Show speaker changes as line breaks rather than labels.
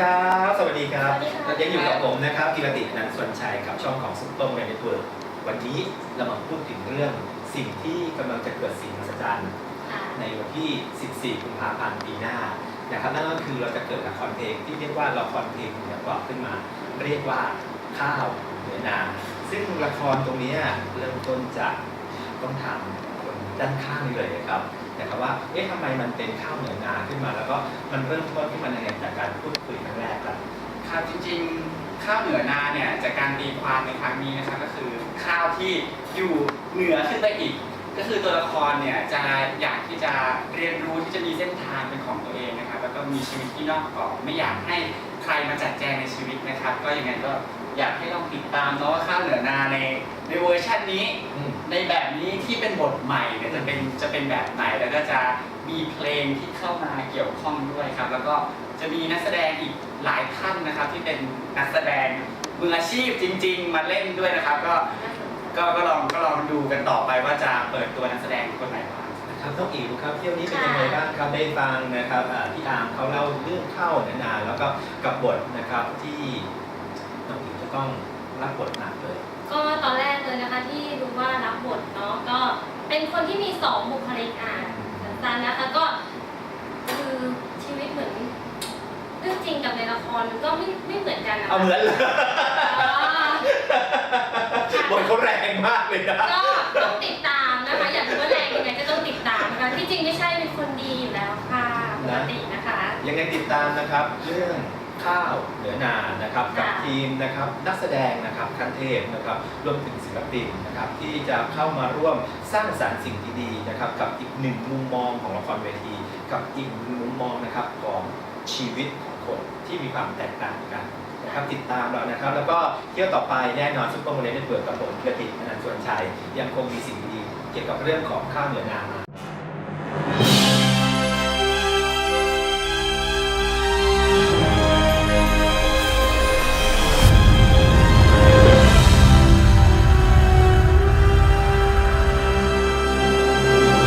ครับ สวัสดีครับ
สวัสดีค่ะ
ยังอยู่กับผมนะครับกิรตินันท์สวนชัยกับช่องของซุปเปอร์แมนเน็ตเวิร์วันนี้เรามาพูดถึงเรื่องสิ่งที่กำลังจะเกิดสิ่งมหัศจรรย์
ค่ะ
ในวันที่ 14 กุมภาพันธ์ปีหน้านะครับนั่นก็คือเราจะเกิดละครเพลงที่เรียกว่าละครเพลงเหนือกรอบขึ้นมา เรียกว่าข้าวเหนือนา ซึ่งละครตรงเนี้ยเริ่มต้นจากต้องถามคนด้านข้างนี่เลยนะครับนะครับว่า เอ๊ะทำไมมันเป็นข้าวเหนือนาขึ้นมา แล้วก็มันเริ่มต้นขึ้นมาในไงจากการพูดคุย ครั้งแรกครับ
ครับจริงๆ ข้าวเหนือนาเนี่ยจากการตีความในครั้งนี้นะครับก็คือข้าวที่อยู่เหนือขึ้นไปอีก ก็คือตัวละครเนี่ยจะอยากที่จะเรียนรู้ที่จะมีเส้นทางเป็นของตัวเองนะครับ แล้วก็มีชีวิตที่นอกกรอบไม่อยากให้ใครมาจัดแจงในชีวิตนะครับ ก็ยังไงก็อยากให้ลองติดตามเนาะว่าข้าวเหนือนาในในเวอร์ชันนี้
อืม
ในแบบนี้ที่เป็นบทใหม่เนี่ยจะเป็นจะเป็นแบบไหนแล้วก็จะมีเพลงที่เข้ามาเกี่ยวข้องด้วยครับ แล้วก็จะมีนักแสดงอีก หลายท่านนะครับที่เป็นนักแสดงมืออาชีพจริง ๆ มาเล่นด้วยนะครับ ก็ก็ก็ลองก็ลองดูกันต่อไปว่าจะเปิดตัวนักแสดงคนไหนบ้าง
ครับน้องอิ๋วครับเที่ยวนี้เป็นยังไงบ้างครับได้ฟังนะครับอ่าพี่อาร์มเขาเล่าเรื่องข้าวเหนือนาแล้วก็กับบทนะครับที่น้องอิ๋วจะต้องรับบทหนักเลย
ก็ตอนแรกเลยนะคะที่รู้ว่ารับบทเนาะก็เป็นคนที่มีสองบุคลิกอะสั้นๆนะคะก็คือชีวิตเหมือนเรื่องจริง กับในละครมันก็ไม่ไม่เหมือนกันนะคะ
เอาเหมือนเลย
อ่า
บทเขาแรงมากเลยนะ
ก็ต้องติดตามนะคะ อยากรู้ว่าแรงยังไงก็ต้องติดตามนะคะที่จริงไม่ใช่เป็นคนดีอยู่แล้วค่ะปกตินะคะ
ยังไงติดตามนะครับเรื่องข้าวเหนือนานะครับกับ
ค่ะ
ทีมนะครับนักแสดงนะครับคันเทพนะครับรวมถึงศิลปินนะครับที่จะเข้ามาร่วมสร้างสรรค์สิ่งดีๆนะครับกับอีกหนึ่งมุมมองของละครเวที กับอีกหนึ่งมุมมองนะครับของชีวิต ของคนที่มีความแตกต่างกันนะครับติดตามเรานะครับ แล้วก็เที่ยวต่อไปแน่นอนซุปเปอร์โมเดลเน็ตเวิร์กกับผมกระติกนันชวนชัยยังคงมีสิ่งดีเกี่ยวกับเรื่องของข้าวเหนือนามา